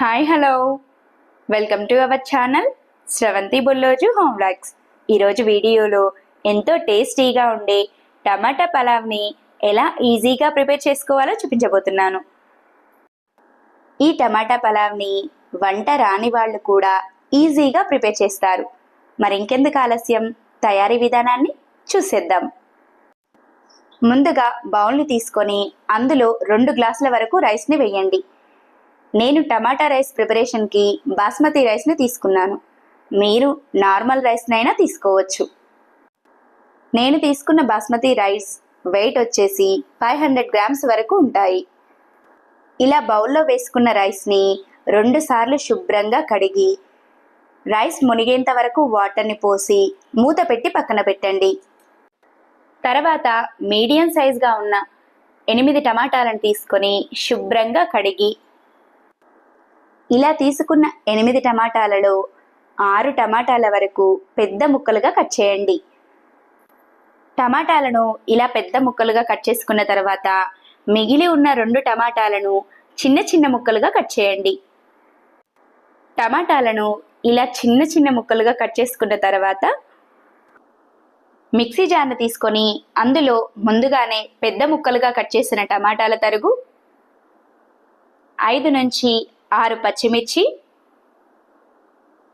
Hi hello welcome to our channel Sravanthi Bullozu home vlogs ఈరోజు వీడియోలో ఎంతో టేస్టీగా ఉండే టమాటా పలావ్ని ఎలా ఈజీగా ప్రిపేర్ చేసుకోవాలో చూపించబోతున్నాను. ఈ టమాటా పలావ్ని వంట రాని వాళ్ళు కూడా ఈజీగా ప్రిపేర్ చేస్తారు. మరి ఇంకెందుకు ఆలస్యం? తయారీ విధానాన్ని చూసేద్దాం. ముందుగా బౌల్ని తీసుకొని అందులో రెండు గ్లాసుల వరకు రైస్ని వేయండి. నేను టమాటా రైస్ ప్రిపరేషన్కి బాస్మతి రైస్ని తీసుకున్నాను. మీరు నార్మల్ రైస్నైనా తీసుకోవచ్చు. నేను తీసుకున్న బాస్మతి రైస్ వెయిట్ వచ్చేసి ఫైవ్ హండ్రెడ్ గ్రామ్స్ వరకు ఉంటాయి. ఇలా బౌల్లో వేసుకున్న రైస్ని రెండుసార్లు శుభ్రంగా కడిగి రైస్ మునిగేంత వరకు వాటర్ని పోసి మూత పెట్టి పక్కన పెట్టండి. తర్వాత మీడియం సైజ్గా ఉన్న ఎనిమిది టమాటాలను తీసుకొని శుభ్రంగా కడిగి ఇలా తీసుకున్న ఎనిమిది టమాటాలలో ఆరు టమాటాల వరకు పెద్ద ముక్కలుగా కట్ చేయండి. టమాటాలను ఇలా పెద్ద ముక్కలుగా కట్ చేసుకున్న తర్వాత మిగిలి ఉన్న రెండు టమాటాలను చిన్న చిన్న ముక్కలుగా కట్ చేయండి. టమాటాలను ఇలా చిన్న చిన్న ముక్కలుగా కట్ చేసుకున్న తర్వాత మిక్సీ జార్ను తీసుకొని అందులో ముందుగానే పెద్ద ముక్కలుగా కట్ చేసిన టమాటాల తరుగు ఐదు నుంచి ఆరు పచ్చిమిర్చి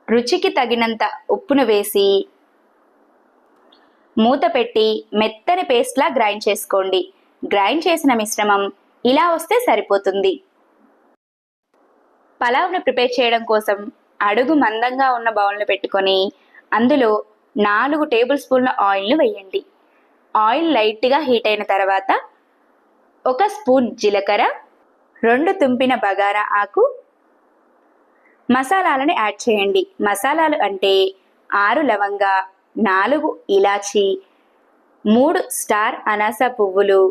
రుచికి తగినంత ఉప్పును వేసి మూత పెట్టి మెత్తని పేస్ట్లా గ్రైండ్ చేసుకోండి. గ్రైండ్ చేసిన మిశ్రమం ఇలా వస్తే సరిపోతుంది. పలావ్ను ప్రిపేర్ చేయడం కోసం అడుగు మందంగా ఉన్న బౌల్ను పెట్టుకొని అందులో నాలుగు టేబుల్ స్పూన్ల ఆయిల్ను వేయండి. ఆయిల్ లైట్గా హీట్ అయిన తర్వాత ఒక స్పూన్ జీలకర్ర రెండు తుంపిన బగారా ఆకు మసాలాలను యాడ్ చేయండి. మసాలాలు అంటే ఆరు లవంగ నాలుగు ఇలాచి మూడు స్టార్ అనాస పువ్వులు.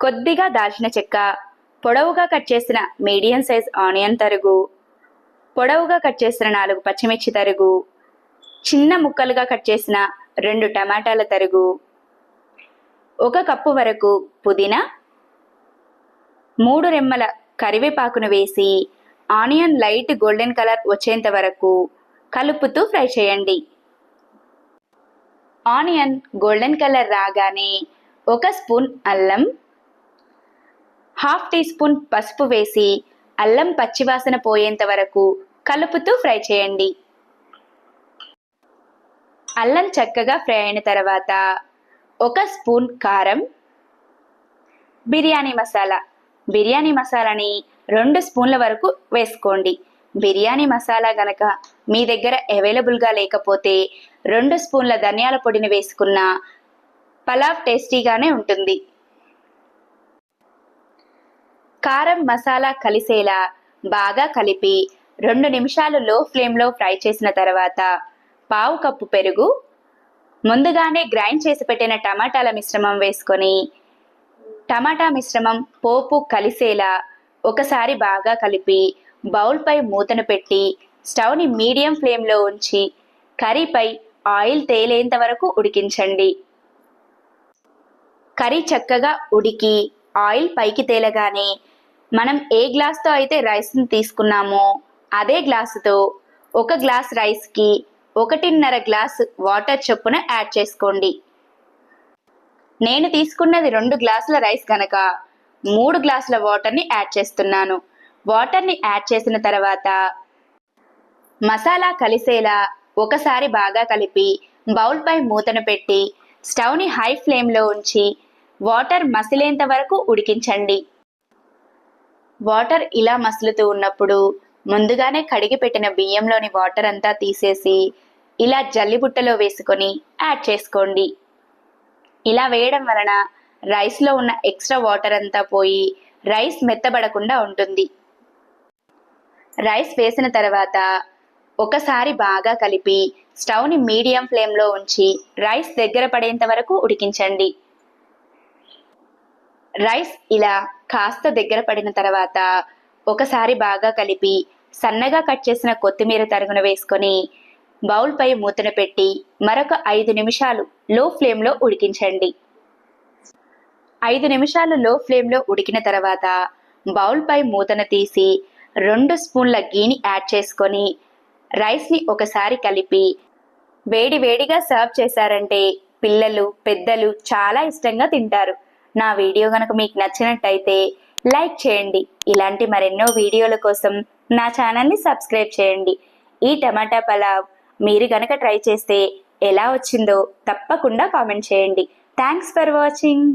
కొద్దిగా దాల్చిన చెక్క పొడవుగా కట్ చేసిన మీడియం సైజ్ ఆనియన్ తరుగు పొడవుగా కట్ చేసిన నాలుగు పచ్చిమిర్చి తరుగు చిన్న ముక్కలుగా కట్ చేసిన రెండు టమాటాల తరుగు ఒక కప్పు వరకు పుదీనా మూడు రెమ్మల కరివేపాకును వేసి ఆనియన్ లైట్ గోల్డెన్ కలర్ వచ్చేంత వరకు కలుపుతూ ఫ్రై చేయండి. ఆనియన్ గోల్డెన్ కలర్ రాగానే ఒక స్పూన్ అల్లం హాఫ్ టీ స్పూన్ పసుపు వేసి అల్లం పచ్చివాసన పోయేంత వరకు కలుపుతూ ఫ్రై చేయండి. అల్లం చక్కగా ఫ్రై అయిన తర్వాత ఒక స్పూన్ కారం బిర్యానీ మసాలా. బిర్యానీ మసాలాని రెండు స్పూన్ల వరకు వేసుకోండి. బిర్యానీ మసాలా గనక మీ దగ్గర అవైలబుల్గా లేకపోతే రెండు స్పూన్ల ధనియాల పొడిని వేసుకున్న పలావ్ టేస్టీగానే ఉంటుంది. కారం మసాలా కలిసేలా బాగా కలిపి రెండు నిమిషాలు లో ఫ్లేమ్లో ఫ్రై చేసిన తర్వాత పావు కప్పు పెరుగు ముందుగానే గ్రైండ్ చేసి పెట్టిన టమాటాల మిశ్రమం వేసుకొని టమాటా మిశ్రమం పోపు కలిసేలా ఒకసారి బాగా కలిపి బౌల్పై మూతను పెట్టి స్టవ్ని మీడియం ఫ్లేమ్లో ఉంచి కర్రీపై ఆయిల్ తేలేంత వరకు ఉడికించండి. కర్రీ చక్కగా ఉడికి ఆయిల్ పైకి తేలగానే మనం ఏ గ్లాస్తో అయితే రైస్ని తీసుకున్నామో అదే గ్లాసుతో ఒక గ్లాస్ రైస్కి ఒకటిన్నర గ్లాస్ వాటర్ చొప్పున యాడ్ చేసుకోండి. నేను తీసుకున్నది రెండు గ్లాసుల రైస్ కనుక మూడు గ్లాసుల వాటర్ని యాడ్ చేస్తున్నాను. వాటర్ని యాడ్ చేసిన తర్వాత మసాలా కలిసేలా ఒకసారి బాగా కలిపి బౌల్పై మూతను పెట్టి స్టవ్ని హై ఫ్లేమ్లో ఉంచి వాటర్ మసిలేంత వరకు ఉడికించండి. వాటర్ ఇలా మసులుతూ ఉన్నప్పుడు ముందుగానే కడిగి పెట్టిన బియ్యంలోని వాటర్ అంతా తీసేసి ఇలా జల్లిబుట్టలో వేసుకొని యాడ్ చేసుకోండి. ఇలా వేయడం వలన రైస్లో ఉన్న ఎక్స్ట్రా వాటర్ అంతా పోయి రైస్ మెత్తబడకుండా ఉంటుంది. రైస్ వేసిన తర్వాత ఒకసారి బాగా కలిపి స్టవ్ని మీడియం ఫ్లేమ్లో ఉంచి రైస్ దగ్గర పడేంత వరకు ఉడికించండి. రైస్ ఇలా కాస్త దగ్గర పడిన తర్వాత ఒకసారి బాగా కలిపి సన్నగా కట్ చేసిన కొత్తిమీర తరుగున వేసుకొని బౌల్పై మూతను పెట్టి మరొక ఐదు నిమిషాలు లో ఫ్లేమ్లో ఉడికించండి. ఐదు నిమిషాలు లో ఫ్లేమ్లో ఉడికిన తర్వాత బౌల్పై మూతను తీసి రెండు స్పూన్ల గీని యాడ్ చేసుకొని రైస్ని ఒకసారి కలిపి వేడి వేడిగా సర్వ్ చేశారంటే పిల్లలు పెద్దలు చాలా ఇష్టంగా తింటారు. నా వీడియో కనుక మీకు నచ్చినట్టయితే లైక్ చేయండి. ఇలాంటి మరెన్నో వీడియోల కోసం నా ఛానల్ని సబ్స్క్రైబ్ చేయండి. ఈ టమాటా పలావ్ మీరు గనక ట్రై చేస్తే ఎలా వచ్చిందో తప్పకుండా కామెంట్ చేయండి. Thanks for watching.